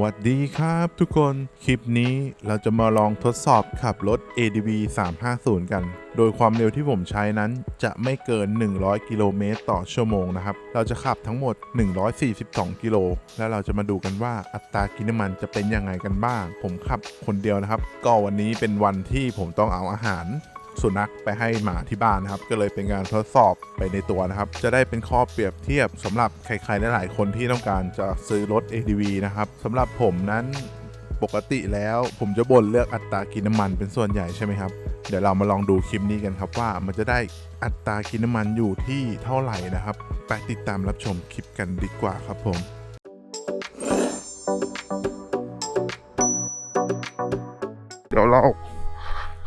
วัสดีครับทุกคนคลิปนี้เราจะมาลองทดสอบขับรถ ADV 350 กัน โดยความเร็วที่ผมใช้นั้นจะไม่เกิน 100 กิโลเมตรต่อชั่วโมงนะครับ เราจะขับทั้งหมด 142 กิโล แล้วเราจะมาดูกันว่าอัตรากินน้ำมันจะเป็นยังไงกันบ้าง ผมขับคนเดียวนะครับ ก็วันนี้เป็นวันที่ผมต้องเอาอาหาร สุนัขไปให้หมาที่บ้านนะครับ ก็เลยเป็นการทดสอบไปในตัวนะครับ จะได้เป็นข้อเปรียบเทียบสำหรับใครๆหลายๆคนที่ต้องการจะซื้อรถ ADV นะครับสำหรับผมนั้นปกติแล้วผมจะบ่นเลือกอัตรากินน้ำมันเป็นส่วนใหญ่ใช่ไหมครับ เดี๋ยวเรามาลองดูคลิปนี้กันครับว่ามันจะได้อัตรากินน้ำมันอยู่ที่เท่าไหร่นะครับ ไปติดตามรับชมคลิปกันดีกว่าครับผมเดี๋ยวเรา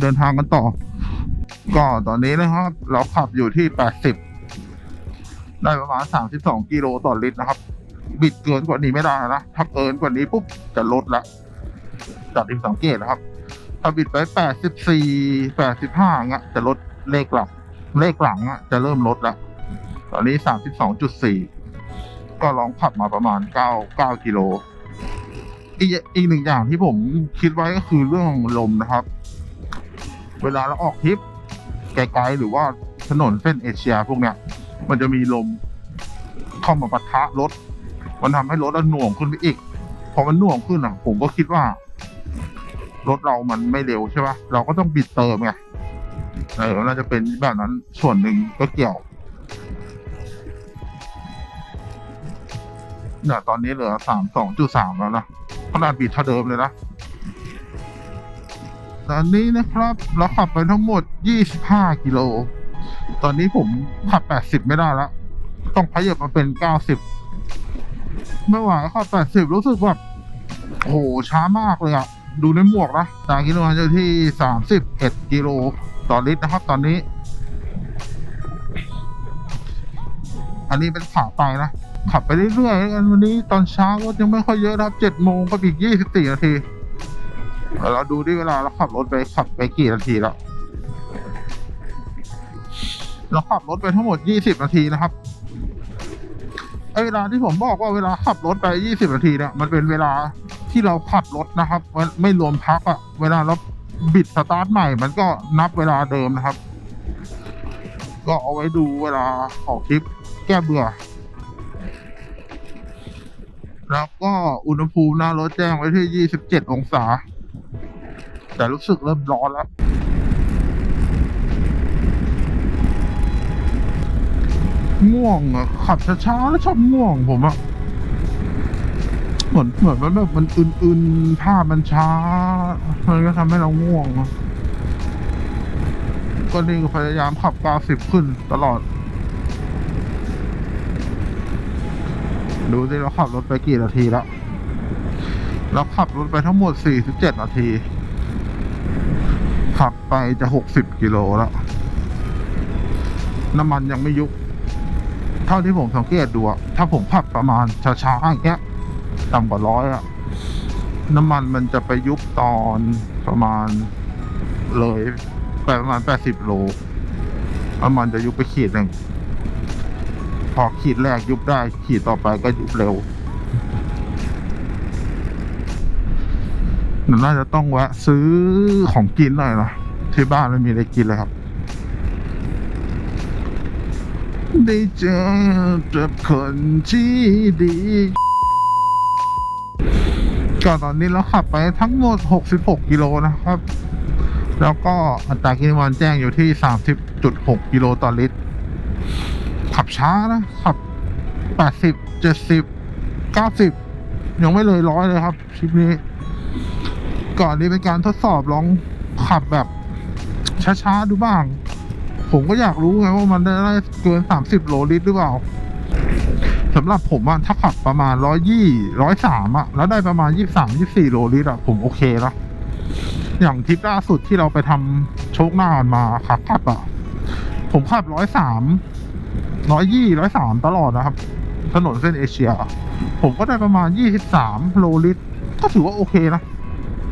เดินทางกันต่อ ก็ตอนนี้นะครับ เราขับอยู่ที่80ได้ประมาณ32กิโลต่อลิตรนะครับ บิดเกินกว่านี้ไม่ได้นะถ้าเกินกว่านี้ปุ๊บจะลดละจากที่สังเกตนะครับ ถ้าบิดไป84 85เงี้ยจะลดเลขหลังเลขหลังอะจะเริ่มลดละตอนนี้32.4ก็ลองขับมาประมาณ9 9กิโลอีกอีกหนึ่งอย่างที่ผมคิดไว้ก็คือเรื่องลมนะครับ เวลาเราออกทริปไกลๆหรือว่าถนนเส้นเอเชียพวกเนี้ย มันจะมีลมเข้ามาปะทะรถ มันทำให้รถเราหน่วงขึ้นไปอีก พอมันหน่วงขึ้นอะ ผมก็คิดว่า รถเรามันไม่เร็วใช่ปะเราก็ต้องบิดเติมไงเออน่าจะเป็นแบบนั้นส่วนหนึ่งก็เกี่ยวเนี่ยตอนนี้เหลือสามสองจุดสามแล้วนะขนาดบิดเท่าเดิมเลยนะ ตอนนี้นะครับ เราขับไปทั้งหมด 25 กิโล ตอนนี้ผมขับ 80 ไม่ได้แล้วต้องขยับมาเป็น 90 ไม่ไหวขับ 80 รู้สึกแบบโหช้ามากเลยอะดูในหมวกนะตากิโลจะที่ 31 กิโลต่อลิตรนะครับ ตอนนี้ อันนี้เป็นขาไปนะขับไปเรื่อยๆวกันวันนี้ตอนเช้ารถยังไม่ค่อยเยอะนะครับ 7 โมงก็อีก 24 นาที เดี๋ยวเราดูที่เวลาเราขับรถไปขับไปกี่นาทีแล้ว เราขับรถไปทั้งหมด20นาทีนะครับไอเวลาที่ผมบอกว่าเวลาขับรถไป20นาทีเนี่ยมันเป็นเวลาที่เราขับรถนะครับไม่ไม่รวมพักอะเวลาเราบิดสตาร์ทใหม่ มันก็นับเวลาเดิมนะครับ ก็เอาไว้ดูเวลาออกทริปแก้เบื่อ แล้วก็อุณหภูมิหน้ารถแจ้งไว้ที่ 27 องศา แต่รู้สึกเริ่มร้อนแล้ว ง่วงอะขับช้าๆแล้วชอบง่วงผมอะเหมือนเหมือนมันแบบมันอึนๆภาพมันช้า มันก็ทำให้เราง่วง ก็นี่พยายามขับ90ขึ้นตลอด ดูสิเราขับรถไปกี่นาทีแล้วเราขับรถไปทั้งหมด 47 นาที ขับไปจะ60กิโลแล้ว น้ำมันยังไม่ยุบเท่าที่ผมสังเกตดูอะถ้าผมขับประมาณช้าๆอย่างเงี้ยต่ำกว่าร้อยอะน้ำมันมันจะไปยุบตอนประมาณเลยไปประมาณ80โลน้ำมันจะยุบไปขีดหนึ่งพอขีดแรกยุบได้ขีดต่อไปก็ยุบเร็ว น่าจะต้องแวะซื้อของกินหน่อยนะที่บ้านไม่มีอะไรกินเลยครับได้เจอกับคนที่ดีก็ตอนนี้เราขับไปทั้งหมด 66 กิโลนะครับ แล้วก็อัตรากิโลเมตรแจ้งอยู่ที่ 30.6 กิโลต่อลิตร ขับช้านะ ขับ 80 70 90 ยังไม่เลยร้อยเลยครับทริปนี้ ก่อนนี้เป็นการทดสอบลองขับแบบ ช้าๆดูบ้าง ผมก็อยากรู้ไงว่ามันได้เกิน 30 โลลิตรหรือเปล่าสำหรับผมอะถ้าขับประมาณร้อยยี่ร้อยสามอะแล้วได้ประมาณยี่สามยี่สี่โลลิตรอะผมโอเคนะอย่างทริปล่าสุดที่เราไปทำโชคหน้ากันมาขับขับอะผมขับร้อยสามร้อยยี่ร้อยสามตลอดนะครับ ถนนเส้นเอเชีย ผมก็ได้ประมาณยี่สิบสามโลลิตรก็ถือว่าโอเคนะ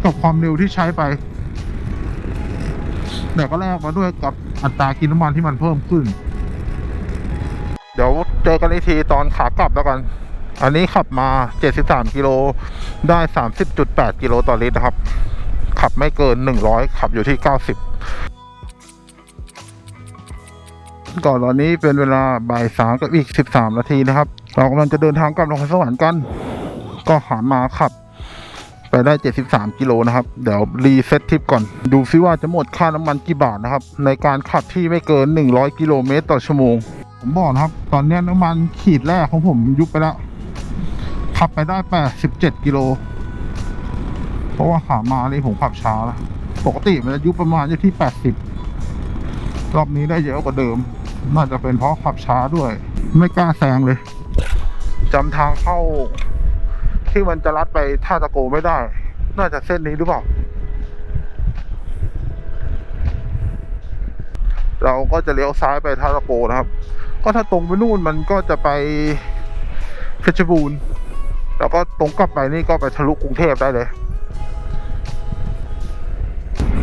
กับความเร็วที่ใช้ไปแต่ก็แลกมาด้วยกับอัตรากินน้ำมันที่มันเพิ่มขึ้น เดี๋ยวเจอกันอีกทีตอนขากลับแล้วกัน อันนี้ขับมา 73 กิโลได้ 30.8 กิโลต่อลิตรนะครับ ขับไม่เกิน 100 ขับอยู่ที่ 90 ก่อนตอนนี้เป็นเวลาบ่ายสามกับอีก 13 นาทีนะครับ เรากำลังจะเดินทางกลับนครสวรรค์กัน ก็หามาขับ ไปได้ 73 กิโลนะครับ เดี๋ยวรีเซ็ตทริปก่อน ดูซิว่าจะหมดค่าน้ำมันกี่บาทนะครับ ในการขับที่ไม่เกิน 100 กิโลเมตรต่อชั่วโมง ผมบอกนะครับ ตอนนี้น้ำมันขีดแรกของผมยุบไปแล้ว ขับไปได้ 87 กิโล เพราะว่าขามานี่ผมขับช้าแล้วปกติมันจะยุบประมาณอยู่ที่ 80 รอบนี้ได้เยอะกว่าเดิม น่าจะเป็นเพราะขับช้าด้วย ไม่กล้าแซงเลยจำทางเข้า ที่มันจะลัดไปท่าตะโกไม่ได้ น่าจะเส้นนี้หรือเปล่า เราก็จะเลี้ยวซ้ายไปท่าตะโกนะครับ ก็ถ้าตรงไปนู่นมันก็จะไปเพชรบูรณ์แล้วก็ตรงกลับไปนี่ก็ไปทะลุกรุงเทพได้เลย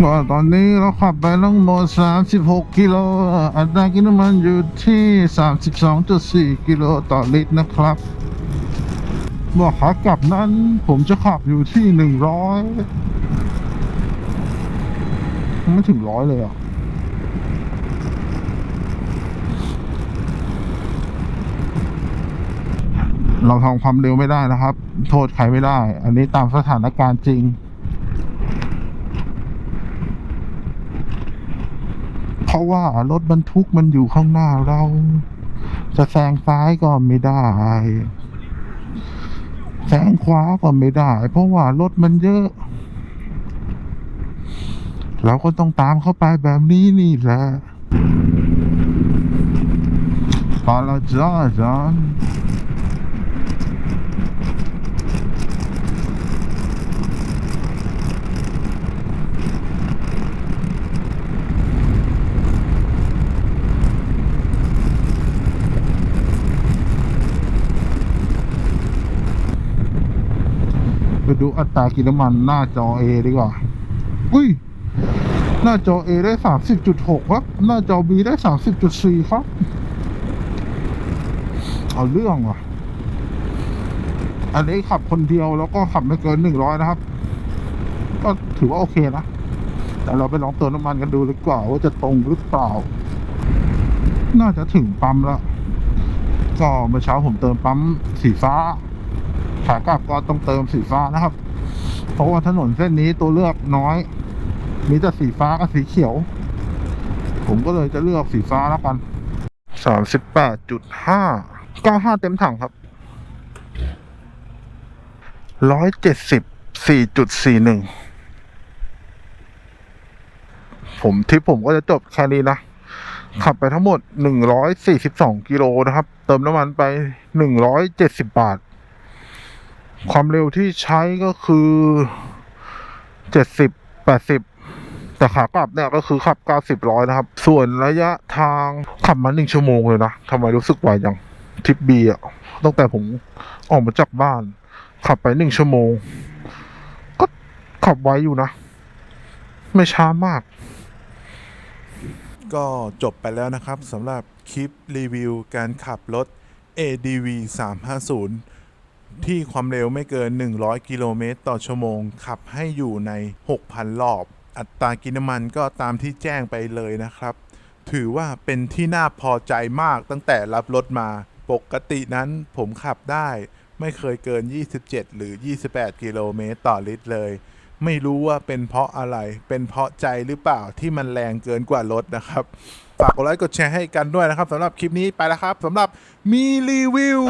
ก็ตอนนี้เราขับไปทั้งหมด36 กิโล อัตรากินน้ำมันอยู่ที่ 32.4 กิโลต่อลิตรนะครับ บอกขากลับนั้น ผมจะขับอยู่ที่หนึ่งร้อยไม่ถึงร้อยเลยอะเราทำความเร็วไม่ได้นะครับ โทษใครไม่ได้ อันนี้ตามสถานการณ์จริง เพราะว่ารถบรรทุกมันอยู่ข้างหน้าเรา จะแซงซ้ายก็ไม่ได้ แซงขวาก็ไม่ได้ เพราะว่ารถมันเยอะ เราก็ต้องตามเข้าไปแบบนี้นี่แหละปาลาจ้าจานไป ดูอัตรากินน้ำมันหน้าจอ A ดีกว่า อุ้ย หน้าจอ A ได้สามสิบจุดหกครับ หน้าจอ B ได้สามสิบจุดสี่ครับ เอาเรื่องว่ะ อันนี้ขับคนเดียวแล้วก็ขับไม่เกินหนึ่งร้อยนะครับ ก็ถือว่าโอเคนะ แต่เราไปลองเติมน้ำมันกันดูดีกว่าว่าจะตรงหรือเปล่า น่าจะถึงปั๊มแล้ว ก็เมื่อเช้าผมเติมปั๊มสีฟ้าากลับก็ต้องเติมสีฟ้านะครับ เพราะว่าถนนเส้นนี้ตัวเลือกน้อย มีแต่สีฟ้ากับสีเขียว ผมก็เลยจะเลือกสีฟ้าแล้วกันสามสิบแปดจุดห้าเก้าห้าเต็มถังครับร้อยเจ็ดสิบสี่จุดสี่หนึ่งผมทริปผมก็จะจบแค่นี้นะ ขับไปทั้งหมดหนึ่งร้อยสี่สิบสองกิโลนะครับ เติมน้ำมันไปหนึ่งร้อยเจ็ดสิบบาท ความเร็วที่ใช้ก็คือเจ็ดสิบแปดสิบแต่ขากลับเนี่ยก็คือขับเก้าสิบร้อยนะครับ ส่วนระยะทางขับมาหนึ่งชั่วโมงเลยนะทำไมรู้สึกไวจังทริปบีอะตั้งแต่ผมออกมาจากบ้าน ขับไปหนึ่งชั่วโมง ก็ขับไวอยู่นะ ไม่ช้ามาก ก็จบไปแล้วนะครับสำหรับคลิปรีวิวการขับรถ ADV 350 ที่ความเร็วไม่เกิน 100 กิโลเมตรต่อชั่วโมง ขับให้อยู่ใน 6,000 รอบ อัตรากินน้ำมันก็ตามที่แจ้งไปเลยนะครับ ถือว่าเป็นที่น่าพอใจมากตั้งแต่รับรถมา ปกตินั้นผมขับได้ไม่เคยเกิน 27 หรือ 28 กิโลเมตรต่อลิตรเลย ไม่รู้ว่าเป็นเพราะอะไร เป็นเพราะใจหรือเปล่าที่มันแรงเกินกว่ารถนะครับ ฝากกดไลค์กดแชร์ให้กันด้วยนะครับสำหรับคลิปนี้ไปแล้วครับสำหรับมีรีวิว